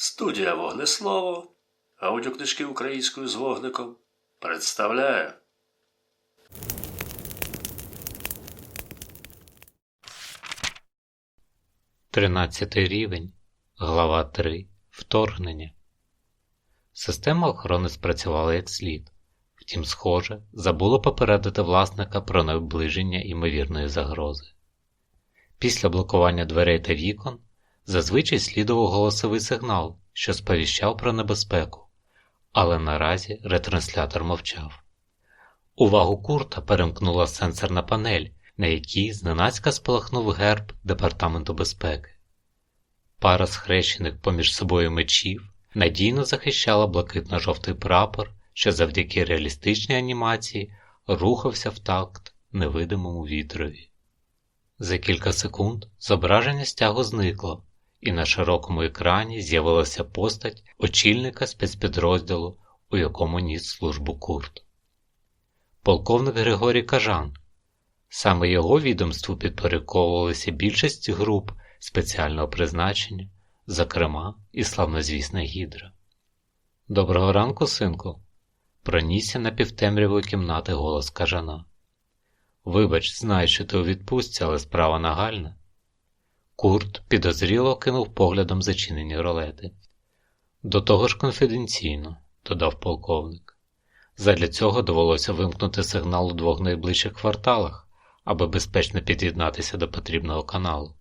Студія Вогнеслово, аудіокнижки українською з вогником представляє. Тринадцятий рівень, глава 3. Вторгнення. Система охорони спрацювала як слід. Втім, схоже, забуло попередити власника про наближення ймовірної загрози. Після блокування дверей та вікон зазвичай слідував голосовий сигнал, що сповіщав про небезпеку, але наразі ретранслятор мовчав. Увагу Курта перемкнула сенсорна панель, на якій зненацька спалахнув герб Департаменту безпеки. Пара схрещених поміж собою мечів надійно захищала блакитно-жовтий прапор, що завдяки реалістичній анімації рухався в такт невидимому вітрові. За кілька секунд зображення стягу зникло, і на широкому екрані з'явилася постать очільника спецпідрозділу, у якому ніс службу Курт. Полковник Григорій Кажан. Саме його відомству підпорядковувалися більшість груп спеціального призначення, зокрема і славнозвісна Гідра. Доброго ранку, синку, пронісся на півтемрявої кімнати голос кажана. Вибач, знаю, що ти у відпустці, але справа нагальна. Курт підозріло кинув поглядом зачинені ролети. До того ж конфіденційно, додав полковник. Задля цього довелося вимкнути сигнал у двох найближчих кварталах, аби безпечно під'єднатися до потрібного каналу.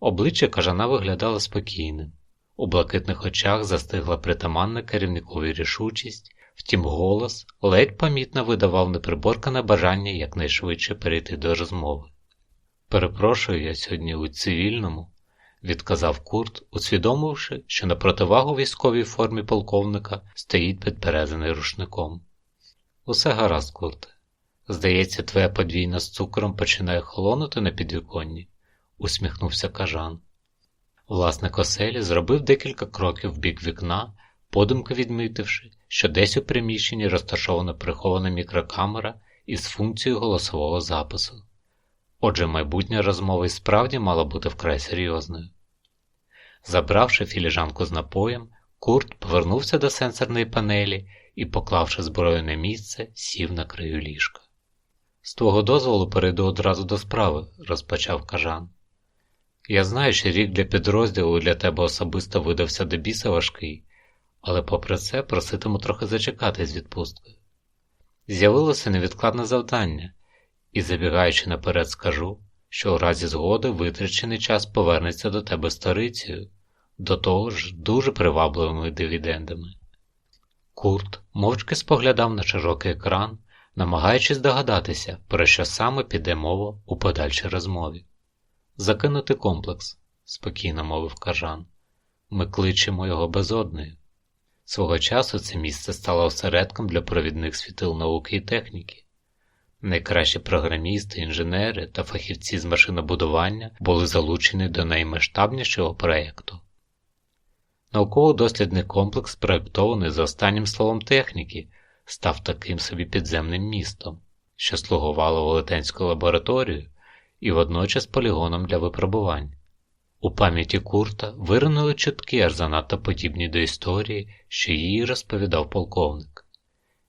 Обличчя кажана виглядало спокійним. У блакитних очах застигла притаманна керівникові рішучість, втім голос ледь помітно видавав неприборкане бажання якнайшвидше перейти до розмови. Перепрошую я сьогодні у цивільному, відказав Курт, усвідомивши, що на противагу військовій формі полковника стоїть підперезаний рушником. Усе гаразд, Курте. Здається, твоя подвійна з цукром починає холонути на підвіконні, усміхнувся кажан. Власник оселі зробив декілька кроків в бік вікна, подумки відмітивши, що десь у приміщенні розташована прихована мікрокамера із функцією голосового запису. Отже, майбутня розмова і справді мала бути вкрай серйозною. Забравши філіжанку з напоєм, Курт повернувся до сенсорної панелі і, поклавши зброю на місце, сів на краю ліжка. З твого дозволу перейду одразу до справи, розпочав кажан. Я знаю, що рік для підрозділу для тебе особисто видався до біса важкий, але попри це проситиму трохи зачекати з відпусткою. З'явилося невідкладне завдання, і, забігаючи наперед, скажу, що у разі згоди витрачений час повернеться до тебе старицею, до того ж дуже привабливими дивідендами. Курт мовчки споглядав на широкий екран, намагаючись догадатися, про що саме піде мова у подальшій розмові. Закинути комплекс, спокійно мовив кажан. Ми кличемо його безоднею. Свого часу це місце стало осередком для провідних світил науки і техніки. Найкращі програмісти, інженери та фахівці з машинобудування були залучені до наймасштабнішого проєкту. Науково-дослідний комплекс, проєктований за останнім словом техніки, став таким собі підземним містом, що слугувало велетенською лабораторією і водночас полігоном для випробувань. У пам'яті Курта виринули чутки аж занадто подібні до історії, що її розповідав полковник.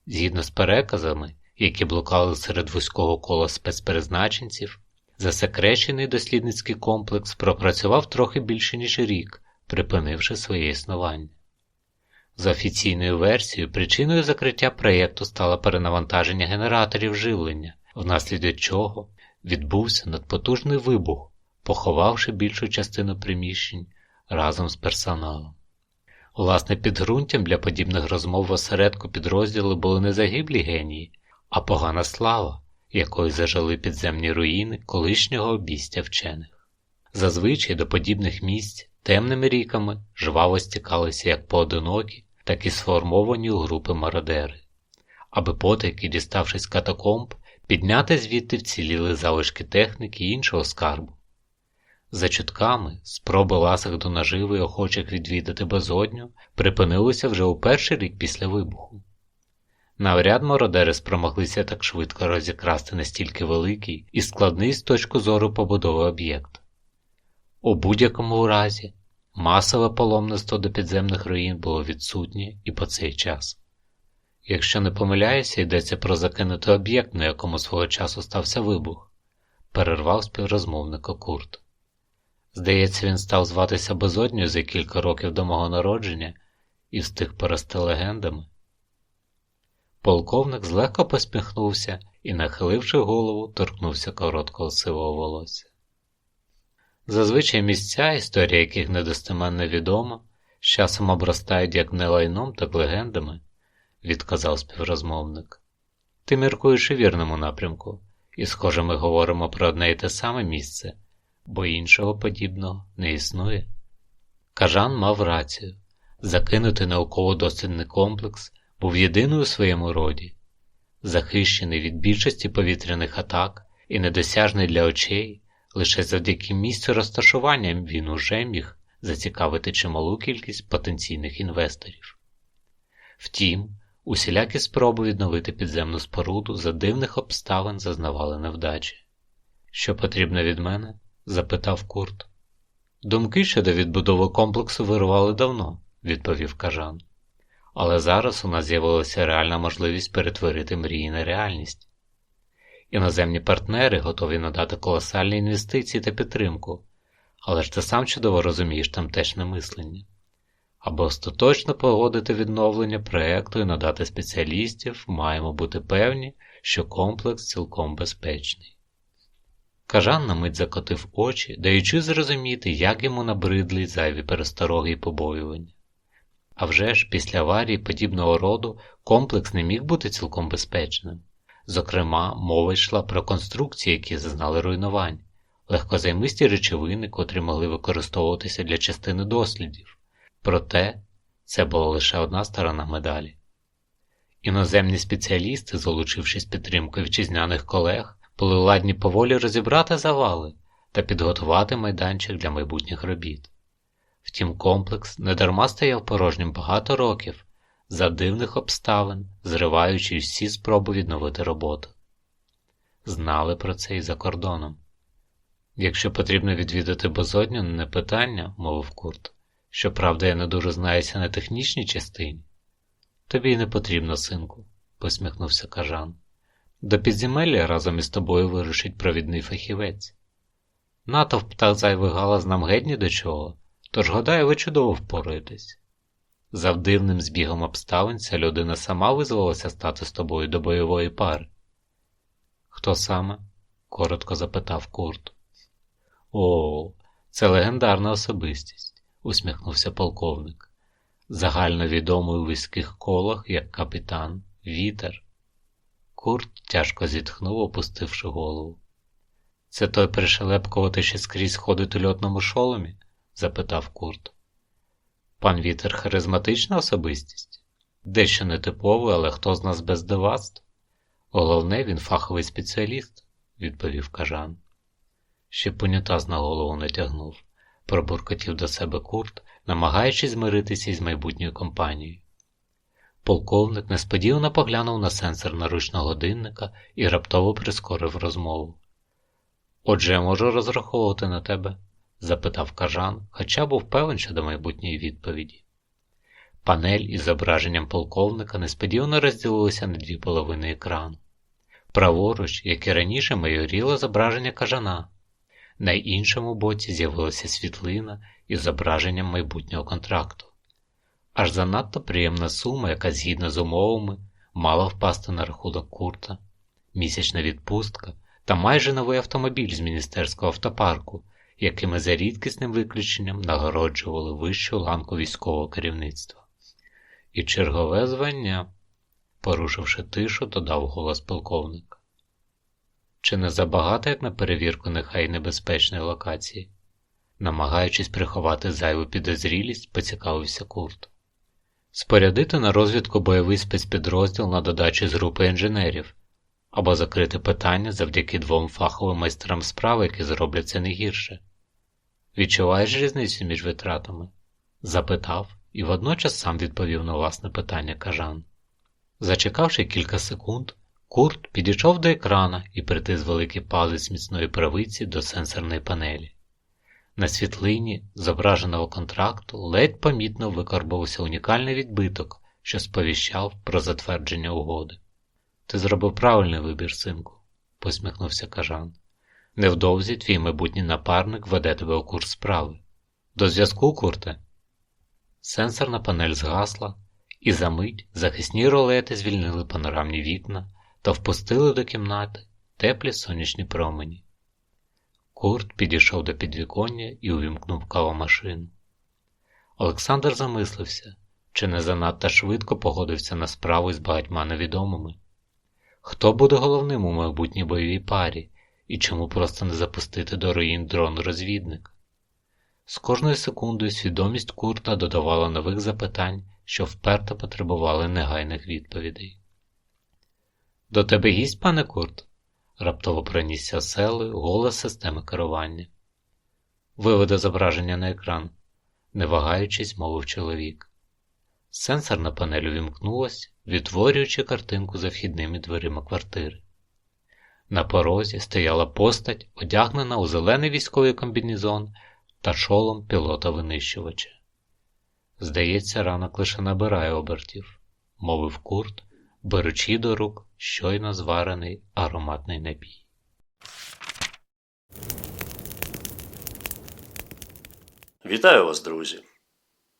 Згідно з переказами, які блукали серед вузького кола спецпризначенців, засекречений дослідницький комплекс пропрацював трохи більше ніж рік, припинивши своє існування. За офіційною версією, причиною закриття проєкту стало перенавантаження генераторів живлення, внаслідок чого відбувся надпотужний вибух, поховавши більшу частину приміщень разом з персоналом. Власне, підґрунтям для подібних розмов в осередку підрозділу були не загиблі генії, а погана слава, якою зажили підземні руїни колишнього обістя вчених. Зазвичай до подібних місць темними ріками жваво стікалися як поодинокі, так і сформовані у групи мародери, аби потайки, діставшись катакомб, підняти звідти вціліли залишки техніки і іншого скарбу. За чутками, спроби ласих до наживи і охочих відвідати безодню припинилися вже у перший рік після вибуху. Навряд мародери спромоглися так швидко розікрасти настільки великий і складний з точки зору побудови об'єкт. У будь-якому разі Масове паломництво до підземних руїн було відсутнє і по цей час. Якщо не помиляюся, йдеться про закинутий об'єкт, на якому свого часу стався вибух, перервав співрозмовника Курт. Здається, він став зватися безодню за кілька років до мого народження і встиг порости легендами. Полковник злегка посміхнувся і, нахиливши голову, торкнувся короткого сивого волосся. Зазвичай місця, історія яких недостеменно відома, з часом обростають як не лайном, так легендами, відказав співрозмовник. Ти міркуєш у вірному напрямку, і, схоже, ми говоримо про одне і те саме місце, бо іншого подібного не існує. Кажан мав рацію закинутий науково-дослідний комплекс був єдиною у своєму роді, захищений від більшості повітряних атак і недосяжний для очей. Лише завдяки місцю розташування він уже міг зацікавити чималу кількість потенційних інвесторів. Втім, усілякі спроби відновити підземну споруду за дивних обставин зазнавали невдачі. Що потрібно від мене? запитав Курт. Думки щодо відбудови комплексу вирували давно, відповів кажан. Але зараз у нас з'явилася реальна можливість перетворити мрії на реальність. Іноземні партнери готові надати колосальні інвестиції та підтримку, але ж ти сам чудово розумієш тамтешне мислення. Аби остаточно погодити відновлення проєкту і надати спеціалістів, маємо бути певні, що комплекс цілком безпечний. Кажан на мить закотив очі, даючи зрозуміти, як йому набридли зайві перестороги і побоювання. А вже ж, після аварії подібного роду комплекс не міг бути цілком безпечним. Зокрема, мова йшла про конструкції, які зазнали руйнувань, легкозаймисті речовини, котрі могли використовуватися для частини дослідів. Проте це була лише одна сторона медалі. Іноземні спеціалісти, залучившись підтримкою вітчизняних колег, були ладні поволі розібрати завали та підготувати майданчик для майбутніх робіт. Втім, комплекс недарма стояв порожнім багато років за дивних обставин, зриваючи всі спроби відновити роботу. Знали про це і за кордоном. Якщо потрібно відвідати безодню, не питання, мовив Курт. Щоправда, я не дуже знаюся на технічній частині. Тобі й не потрібно, синку, посміхнувся кажан. До підземелля разом із тобою вирушить провідний фахівець. Натовп та зайвий галас нам геть ні до чого, тож гадаю, ви чудово впораєтесь. За дивним збігом обставин ця людина сама визвалася стати з тобою до бойової пари. Хто саме? коротко запитав Курт. О, це легендарна особистість, усміхнувся полковник. Загально відомий у війських колах як капітан Вітер. Курт тяжко зітхнув, опустивши голову. Це той пришелепкувати ще скрізь ходить у льотному шоломі? Запитав Курт. Пан Вітер харизматична особистість? Дещо нетиповий, але хто з нас без дивацтв? Головне, він фаховий спеціаліст, відповів кажан. Ще понятаз на голову не тягнув, пробуркотів до себе курт, намагаючись змиритися із майбутньою компанією. Полковник несподівано поглянув на сенсор наручного годинника і раптово прискорив розмову. Отже, я можу розраховувати на тебе? Запитав кажан, хоча був певен щодо майбутньої відповіді. Панель із зображенням полковника несподівано розділилася на дві половини екрану. Праворуч, як і раніше, майоріло зображення кажана. На іншому боці з'явилася світлина із зображенням майбутнього контракту. Аж занадто приємна сума, яка згідно з умовами мала впасти на рахунок курта, місячна відпустка та майже новий автомобіль з міністерського автопарку, якими за рідкісним виключенням нагороджували вищу ланку військового керівництва. І чергове звання, порушивши тишу, додав голос полковник. Чи не забагато як на перевірку нехай небезпечної локації? Намагаючись приховати зайву підозрілість, поцікавився Курт. Спорядити на розвідку бойовий спецпідрозділ на додачі з групи інженерів або закрити питання завдяки двом фаховим майстрам справи, які зроблять це не гірше. Відчуваєш різницю між витратами? запитав і водночас сам відповів на власне питання кажан. Зачекавши кілька секунд, Курт підійшов до екрана і притис великий палець міцної правиці до сенсорної панелі. На світлині зображеного контракту ледь помітно викарбувався унікальний відбиток, що сповіщав про затвердження угоди. Ти зробив правильний вибір, синку, посміхнувся кажан. Невдовзі твій майбутній напарник веде тебе у курс справи. До зв'язку, Курте. Сенсорна панель згасла, і за мить захисні ролети звільнили панорамні вікна та впустили до кімнати теплі сонячні промені. Курт підійшов до підвіконня і увімкнув кавомашину. Олександр замислився, чи не занадто швидко погодився на справу з багатьма невідомими. Хто буде головним у майбутній бойовій парі і чому просто не запустити до руїн дрон-розвідник? З кожною секундою свідомість Курта додавала нових запитань, що вперто потребували негайних відповідей. До тебе гість, пане Курт? раптово пронісся селою голос системи керування. Виведе зображення на екран, не вагаючись, мовив чоловік. Сенсорна панель увімкнулась, відтворюючи картинку за вхідними дверима квартири. На порозі стояла постать, одягнена у зелений військовий комбінезон та шолом пілота винищувача. Здається, ранок лише набирає обертів, мовив Курт, беручи до рук щойно зварений ароматний напій. Вітаю вас, друзі!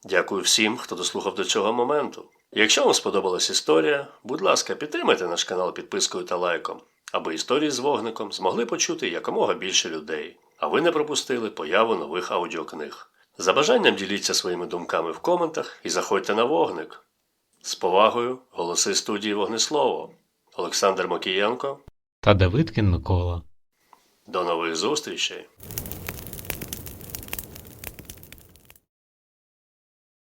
Дякую всім, хто дослухав до цього моменту. Якщо вам сподобалась історія, будь ласка, підтримайте наш канал підпискою та лайком, аби історії з вогником змогли почути якомога більше людей, а ви не пропустили появу нових аудіокниг. За бажанням діліться своїми думками в коментах і заходьте на вогник. З повагою, голоси студії Вогнеслово. Олександр Мокієнко. Та Давидкін Микола. До нових зустрічей!